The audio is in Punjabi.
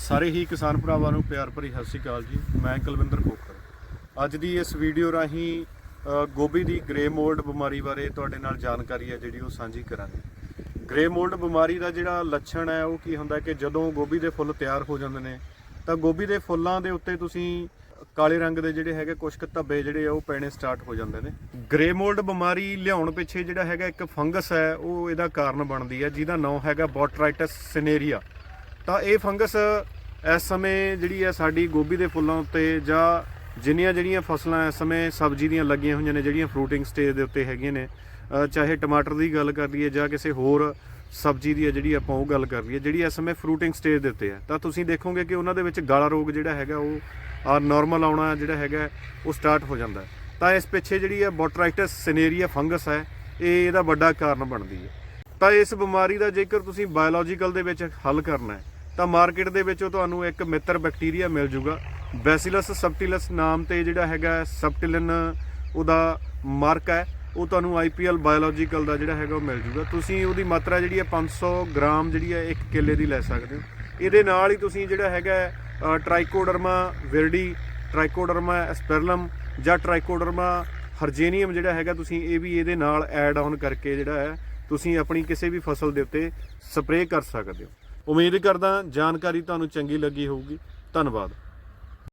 ਸਾਰੇ ਹੀ ਕਿਸਾਨ ਭਰਾਵਾਂ ਨੂੰ ਪਿਆਰ ਭਰੀ ਸਤਿ ਸ਼੍ਰੀ ਅਕਾਲ ਜੀ। ਮੈਂ ਕੁਲਵਿੰਦਰ ਖੋਖਰ। ਅੱਜ ਦੀ ਇਸ ਵੀਡੀਓ ਰਾਹੀਂ ਗੋਭੀ ਦੀ ਗ੍ਰੇ ਮੋਲਡ ਬਿਮਾਰੀ ਬਾਰੇ ਤੁਹਾਡੇ ਨਾਲ ਜਾਣਕਾਰੀ ਹੈ, ਜਿਹੜੀ ਉਹ ਸਾਂਝੀ ਕਰਾਂਗੇ। ਗ੍ਰੇ ਮੋਲਡ ਬਿਮਾਰੀ ਦਾ ਜਿਹੜਾ ਲੱਛਣ ਹੈ, ਉਹ ਕੀ ਹੁੰਦਾ ਕਿ ਜਦੋਂ ਗੋਭੀ ਦੇ ਫੁੱਲ ਤਿਆਰ ਹੋ ਜਾਂਦੇ ਨੇ, ਤਾਂ ਗੋਭੀ ਦੇ ਫੁੱਲਾਂ ਦੇ ਉੱਤੇ ਤੁਸੀਂ ਕਾਲੇ ਰੰਗ ਦੇ ਜਿਹੜੇ ਹੈਗੇ ਕੁਝ ਕੁ ਧੱਬੇ ਜਿਹੜੇ ਆ, ਉਹ ਪੈਣੇ ਸਟਾਰਟ ਹੋ ਜਾਂਦੇ ਨੇ। ਗ੍ਰੇ ਮੋਲਡ ਬਿਮਾਰੀ ਲਿਆਉਣ ਪਿੱਛੇ ਜਿਹੜਾ ਹੈਗਾ ਇੱਕ ਫੰਗਸ ਹੈ, ਉਹ ਇਹਦਾ ਕਾਰਨ ਬਣਦੀ ਹੈ, ਜਿਹਦਾ ਨਾਮ ਹੈਗਾ ਬੋਟਰਾਈਟਸ ਸਿਨੇਰੀਆ। ਤਾਂ ਇਹ ਫੰਗਸ ਇਸ ਸਮੇਂ ਜਿਹੜੀ ਹੈ ਸਾਡੀ ਗੋਭੀ ਦੇ ਫੁੱਲਾਂ ਉੱਤੇ ਜਾਂ ਜਿੰਨੀਆਂ ਜਿਹੜੀਆਂ ਫਸਲਾਂ ਇਸ ਸਮੇਂ ਸਬਜ਼ੀ ਦੀਆਂ ਲੱਗੀਆਂ ਹੋਈਆਂ ਨੇ, ਜਿਹੜੀਆਂ ਫਰੂਟਿੰਗ ਸਟੇਜ ਦੇ ਉੱਤੇ ਹੈਗੀਆਂ ਨੇ ਚਾਹੇ ਟਮਾਟਰ ਦੀ ਗੱਲ ਕਰ ਲਈਏ ਜਾਂ ਕਿਸੇ ਹੋਰ ਸਬਜ਼ੀ ਦੀ ਹੈ ਜਿਹੜੀ ਆਪਾਂ ਉਹ ਗੱਲ ਕਰ ਲਈਏ, ਜਿਹੜੀ ਇਸ ਸਮੇਂ ਫਰੂਟਿੰਗ ਸਟੇਜ ਦੇ ਉੱਤੇ ਹੈ। ਤਾਂ ਤੁਸੀਂ ਦੇਖੋਗੇ ਕਿ ਉਹਨਾਂ ਦੇ ਵਿੱਚ ਗਾਲਾ ਰੋਗ ਜਿਹੜਾ ਹੈਗਾ ਉਹ ਆ ਨਾਰਮਲ ਆਉਣਾ ਜਿਹੜਾ ਹੈਗਾ ਉਹ ਸਟਾਰਟ ਹੋ ਜਾਂਦਾ ਤਾਂ ਇਸ ਪਿੱਛੇ ਜਿਹੜੀ ਹੈ ਬੋਟਰਾਈਟਸ ਸਿਨੇਰੀਆ ਫੰਗਸ ਹੈ, ਇਹ ਇਹਦਾ ਵੱਡਾ ਕਾਰਨ ਬਣਦੀ ਹੈ। ਤਾਂ ਇਸ ਬਿਮਾਰੀ ਦਾ ਜੇਕਰ ਤੁਸੀਂ ਬਾਇਓਲੋਜੀਕਲ ਦੇ ਵਿੱਚ ਹੱਲ ਕਰਨਾ ਹੈ ਤਾਂ ਮਾਰਕੀਟ ਦੇ ਵਿੱਚੋਂ ਤੁਹਾਨੂੰ ਇੱਕ ਮਿੱਤਰ ਬੈਕਟੀਰੀਆ ਮਿਲ ਜੂਗਾ। ਬੈਸਿਲਸ ਸਬਟਿਲਸ ਨਾਮ ਤੇ ਜਿਹੜਾ ਹੈਗਾ ਸਬਟਿਲਿਨ ਉਹਦਾ ਮਾਰਕ ਹੈ। ਉਹ ਤੁਹਾਨੂੰ ਆਈਪੀਐਲ ਬਾਇਓਲੋਜੀਕਲ ਦਾ ਜਿਹੜਾ ਹੈਗਾ ਉਹ ਮਿਲ ਜੂਗਾ। ਤੁਸੀਂ ਉਹਦੀ ਮਾਤਰਾ ਜਿਹੜੀ ਹੈ 500 ਗ੍ਰਾਮ ਜਿਹੜੀ ਹੈ ਇੱਕ ਕਿੱਲੇ ਦੀ ਲੈ ਸਕਦੇ ਹੋ। ਇਹਦੇ ਨਾਲ ਹੀ ਤੁਸੀਂ ਜਿਹੜਾ ਹੈਗਾ ਅ, ਟ੍ਰਾਈਕੋਡਰਮਾ ਵਿਰਡੀ ਟ੍ਰਾਈਕੋਡਰਮਾ ਐਸਪੈਰਲਮ ਜਾਂ ਟ੍ਰਾਈਕੋਡਰਮਾ ਹਰਜੇਨੀਅਮ ਜਿਹੜਾ ਹੈਗਾ ਤੁਸੀਂ ਇਹ ਵੀ ਇਹਦੇ ਨਾਲ ਐਡ ਆਨ ਕਰਕੇ ਜਿਹੜਾ ਹੈ ਤੁਸੀਂ ਆਪਣੀ ਕਿਸੇ ਵੀ ਫਸਲ ਦੇ ਉੱਤੇ ਸਪਰੇਅ ਕਰ ਸਕਦੇ ਹੋ। ਉਮੀਦ ਕਰਦਾ ਜਾਣਕਾਰੀ ਤੁਹਾਨੂੰ ਚੰਗੀ ਲੱਗੀ ਹੋਊਗੀ। ਧੰਨਵਾਦ।